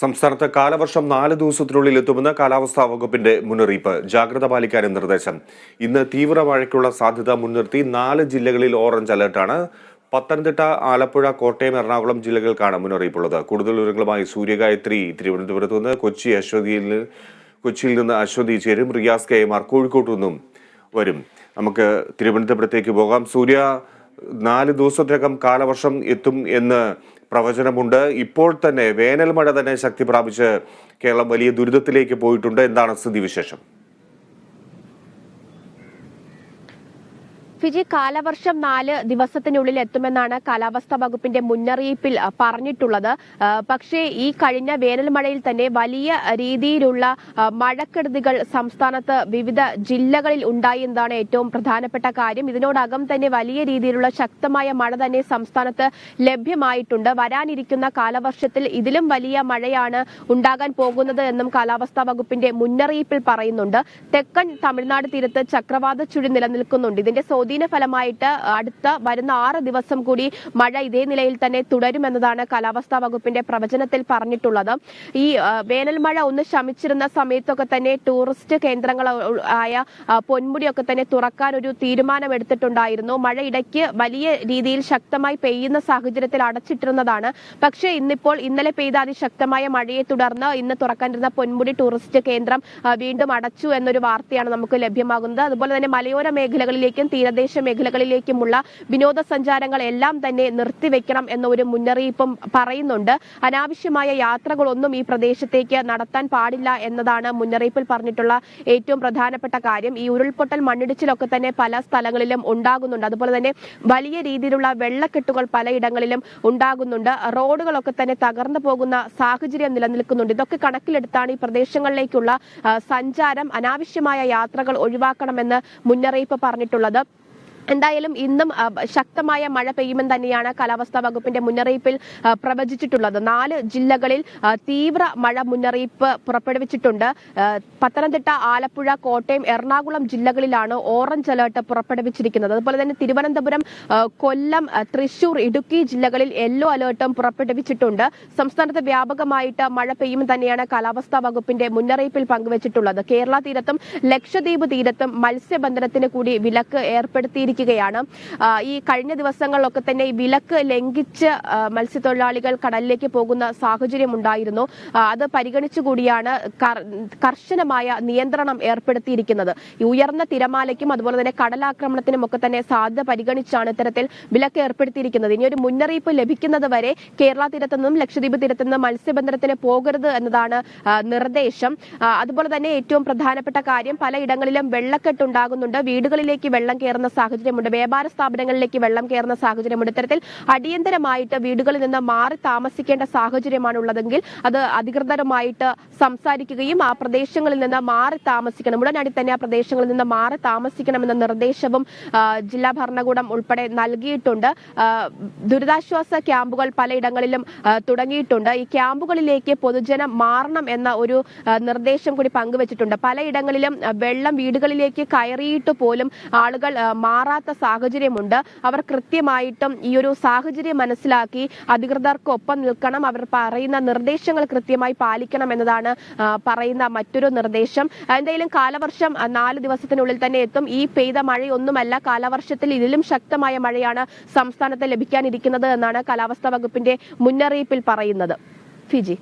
സംസ്ഥാനത്ത് കാലവർഷം നാല് ദിവസത്തിനുള്ളിൽ എത്തുമെന്ന് കാലാവസ്ഥാ വകുപ്പിന്റെ മുന്നറിയിപ്പ്. ജാഗ്രത പാലിക്കാനും നിർദ്ദേശം. ഇന്ന് തീവ്ര മഴയ്ക്കുള്ള സാധ്യത മുൻനിർത്തി നാല് ജില്ലകളിൽ ഓറഞ്ച് അലർട്ടാണ് പത്തനംതിട്ട ആലപ്പുഴ കോട്ടയം എറണാകുളം ജില്ലകൾക്കാണ് മുന്നറിയിപ്പുള്ളത്. കൂടുതൽ വിവരങ്ങളുമായി സൂര്യഗായത്രി തിരുവനന്തപുരത്ത് നിന്ന് കൊച്ചി അശ്വതിയിൽ കൊച്ചിയിൽ നിന്ന് അശ്വതി ചേരും. റിയാസ് കെ എം ആർ നിന്നും വരും. നമുക്ക് തിരുവനന്തപുരത്തേക്ക് പോകാം. സൂര്യ നാല് ദിവസത്തിനകം കാലവർഷം എത്തും എന്ന് പ്രവചനമുണ്ട്. ഇപ്പോൾ തന്നെ വേനൽ മഴ തന്നെ ശക്തി പ്രാപിച്ച് കേരളം വലിയ ദുരിതത്തിലേക്ക് പോയിട്ടുണ്ട്. എന്താണ് സ്ഥിതിവിശേഷം? ഫിജി കാലവർഷം നാല് ദിവസത്തിനുള്ളിൽ എത്തുമെന്നാണ് കാലാവസ്ഥാ വകുപ്പിന്റെ മുന്നറിയിപ്പിൽ പറഞ്ഞിട്ടുള്ളത്. പക്ഷേ ഈ കഴിഞ്ഞ വേനൽ മഴയിൽ തന്നെ വലിയ രീതിയിലുള്ള മഴക്കെടുതികൾ സംസ്ഥാനത്ത് വിവിധ ജില്ലകളിൽ ഉണ്ടായി എന്നതാണ് ഏറ്റവും പ്രധാനപ്പെട്ട കാര്യം. ഇതിനോടകം തന്നെ വലിയ രീതിയിലുള്ള ശക്തമായ മഴ തന്നെ സംസ്ഥാനത്ത് ലഭ്യമായിട്ടുണ്ട്. വരാനിരിക്കുന്ന കാലവർഷത്തിൽ ഇതിലും വലിയ മഴയാണ് ഉണ്ടാകാൻ പോകുന്നത് എന്നും കാലാവസ്ഥാ വകുപ്പിന്റെ മുന്നറിയിപ്പിൽ പറയുന്നുണ്ട്. തെക്കൻ തമിഴ്നാട് തീരത്ത് ചക്രവാത ചുഴി നിലനിൽക്കുന്നുണ്ട്. ഇതിന്റെ സ്വാധീന ഫലമായിട്ട് അടുത്ത വരുന്ന ആറ് ദിവസം കൂടി മഴ ഇതേ നിലയിൽ തന്നെ തുടരുമെന്നതാണ് കാലാവസ്ഥാ വകുപ്പിന്റെ പ്രവചനത്തിൽ പറഞ്ഞിട്ടുള്ളത്. ഈ വേനൽ മഴ ഒന്ന് ശമിച്ചിരുന്ന സമയത്തൊക്കെ തന്നെ ടൂറിസ്റ്റ് കേന്ദ്രങ്ങൾ ആയ പൊന്മുടിയൊക്കെ തന്നെ തുറക്കാൻ ഒരു തീരുമാനം എടുത്തിട്ടുണ്ടായിരുന്നു മഴ ഇടയ്ക്ക് വലിയ രീതിയിൽ ശക്തമായി പെയ്യുന്ന സാഹചര്യത്തിൽ അടച്ചിട്ടിരുന്നതാണ്. പക്ഷേ ഇന്നിപ്പോൾ ഇന്നലെ പെയ്ത അതിശക്തമായ മഴയെ തുടർന്ന് ഇന്ന് തുറക്കാനിരുന്ന പൊന്മുടി ടൂറിസ്റ്റ് കേന്ദ്രം വീണ്ടും അടച്ചു എന്നൊരു വാർത്തയാണ് നമുക്ക് ലഭ്യമാകുന്നത്. അതുപോലെ തന്നെ മലയോര മേഖലകളിലേക്കും തീരദേശ മേഖലകളിലേക്കുമുള്ള വിനോദസഞ്ചാരങ്ങൾ എല്ലാം തന്നെ നിർത്തിവെക്കണം എന്ന ഒരു മുന്നറിയിപ്പും പറയുന്നുണ്ട്. അനാവശ്യമായ യാത്രകളൊന്നും ഈ പ്രദേശത്തേക്ക് നടത്താൻ പാടില്ല എന്നതാണ് മുന്നറിയിപ്പിൽ പറഞ്ഞിട്ടുള്ള ഏറ്റവും പ്രധാനപ്പെട്ട കാര്യം. ഈ ഉരുൾപൊട്ടൽ മണ്ണിടിച്ചിലൊക്കെ തന്നെ പല സ്ഥലങ്ങളിലും ഉണ്ടാകുന്നുണ്ട്. അതുപോലെ തന്നെ വലിയ രീതിയിലുള്ള വെള്ളക്കെട്ടുകൾ പലയിടങ്ങളിലും ഉണ്ടാകുന്നുണ്ട്. റോഡുകളൊക്കെ തന്നെ തകർന്നു പോകുന്ന സാഹചര്യം നിലനിൽക്കുന്നുണ്ട്. ഇതൊക്കെ കണക്കിലെടുത്താണ് ഈ പ്രദേശങ്ങളിലേക്കുള്ള സഞ്ചാരം അനാവശ്യമായ യാത്രകൾ ഒഴിവാക്കണമെന്ന് മുന്നറിയിപ്പ് പറഞ്ഞിട്ടുള്ളത്. എന്തായാലും ഇന്നും ശക്തമായ മഴ പെയ്യുമെന്ന് തന്നെയാണ് കാലാവസ്ഥാ വകുപ്പിന്റെ മുന്നറിയിപ്പിൽ പ്രവചിച്ചിട്ടുള്ളത്. നാല് ജില്ലകളിൽ തീവ്ര മഴ മുന്നറിയിപ്പ് പുറപ്പെടുവിച്ചിട്ടുണ്ട്. പത്തനംതിട്ട ആലപ്പുഴ കോട്ടയം എറണാകുളം ജില്ലകളിലാണ് ഓറഞ്ച് അലേർട്ട് പുറപ്പെടുവിച്ചിരിക്കുന്നത്. അതുപോലെ തന്നെ തിരുവനന്തപുരം കൊല്ലം തൃശൂർ ഇടുക്കി ജില്ലകളിൽ യെല്ലോ അലേർട്ടും പുറപ്പെടുവിച്ചിട്ടുണ്ട്. സംസ്ഥാനത്ത് വ്യാപകമായിട്ട് മഴ പെയ്യുമെന്ന് തന്നെയാണ് കാലാവസ്ഥാ വകുപ്പിന്റെ മുന്നറിയിപ്പിൽ പങ്കുവച്ചിട്ടുള്ളത്. കേരള തീരത്തും ലക്ഷദ്വീപ് തീരത്തും മത്സ്യബന്ധനത്തിന് കൂടി വിലക്ക് ഏർപ്പെടുത്തിയിരിക്കുകയാണ് ആ, ഈ കഴിഞ്ഞ ദിവസങ്ങളിലൊക്കെ തന്നെ ഈ വിലക്ക് ലംഘിച്ച് മത്സ്യത്തൊഴിലാളികൾ കടലിലേക്ക് പോകുന്ന സാഹചര്യം ഉണ്ടായിരുന്നു. അത് പരിഗണിച്ചുകൂടിയാണ് കർ- കർശനമായ നിയന്ത്രണം ഏർപ്പെടുത്തിയിരിക്കുന്നത്. ഉയർന്ന തിരമാലയ്ക്കും അതുപോലെ തന്നെ കടലാക്രമണത്തിനും ഒക്കെ തന്നെ സാധ്യത പരിഗണിച്ചാണ് ഇത്തരത്തിൽ വിലക്ക് ഏർപ്പെടുത്തിയിരിക്കുന്നത്. ഇനി ഒരു മുന്നറിയിപ്പ് ലഭിക്കുന്നത് വരെ കേരള തീരത്തു നിന്നും ലക്ഷദ്വീപ് തീരത്തു നിന്നും മത്സ്യബന്ധനത്തിന് പോകരുത് എന്നതാണ് നിർദ്ദേശം. അതുപോലെ തന്നെ ഏറ്റവും പ്രധാനപ്പെട്ട കാര്യം പലയിടങ്ങളിലും വെള്ളക്കെട്ടുണ്ടാകുന്നുണ്ട് വീടുകളിലേക്ക് വെള്ളം കയറുന്ന സാഹചര്യമുണ്ട്. വ്യാപാര സ്ഥാപനങ്ങളിലേക്ക് വെള്ളം കയറുന്ന സാഹചര്യമുണ്ട്. ഇത്തരത്തിൽ അടിയന്തരമായിട്ട് വീടുകളിൽ നിന്ന് മാറി താമസിക്കേണ്ട സാഹചര്യമാണ് ഉള്ളതെങ്കിൽ അത് അധികൃതരുമായിട്ട് സംസാരിക്കുകയും ആ പ്രദേശങ്ങളിൽ നിന്ന് മാറി താമസിക്കണം. ഉടനടി തന്നെ ആ പ്രദേശങ്ങളിൽ നിന്ന് മാറി താമസിക്കണമെന്ന നിർദ്ദേശവും ജില്ലാ ഭരണകൂടം ഉൾപ്പെടെ നൽകിയിട്ടുണ്ട്. ദുരിതാശ്വാസ ക്യാമ്പുകൾ പലയിടങ്ങളിലും തുടങ്ങിയിട്ടുണ്ട്. ഈ ക്യാമ്പുകളിലേക്ക് പൊതുജനം മാറണം എന്ന ഒരു നിർദ്ദേശം കൂടി പങ്കുവച്ചിട്ടുണ്ട്. പലയിടങ്ങളിലും വെള്ളം വീടുകളിലേക്ക് കയറിയിട്ട് പോലും ആളുകൾ ആ, മാറാത്ത സാഹചര്യമുണ്ട്. അവർ കൃത്യമായിട്ടും ഈ ഒരു സാഹചര്യം മനസ്സിലാക്കി അധികൃതർക്കൊപ്പം നിൽക്കണം. അവർ പറയുന്ന നിർദ്ദേശങ്ങൾ കൃത്യമായി പാലിക്കണം എന്നതാണ് പറയുന്ന മറ്റൊരു നിർദ്ദേശം. എന്തായാലും കാലവർഷം നാല് ദിവസത്തിനുള്ളിൽ തന്നെ എത്തും. ഈ പെയ്ത മഴയൊന്നുമല്ല കാലവർഷത്തിൽ ഇതിലും ശക്തമായ മഴയാണ് സംസ്ഥാനത്ത് ലഭിക്കാനിരിക്കുന്നത് എന്നാണ് കാലാവസ്ഥാ വകുപ്പിന്റെ മുന്നറിയിപ്പിൽ പറയുന്നത്. ഫിജി.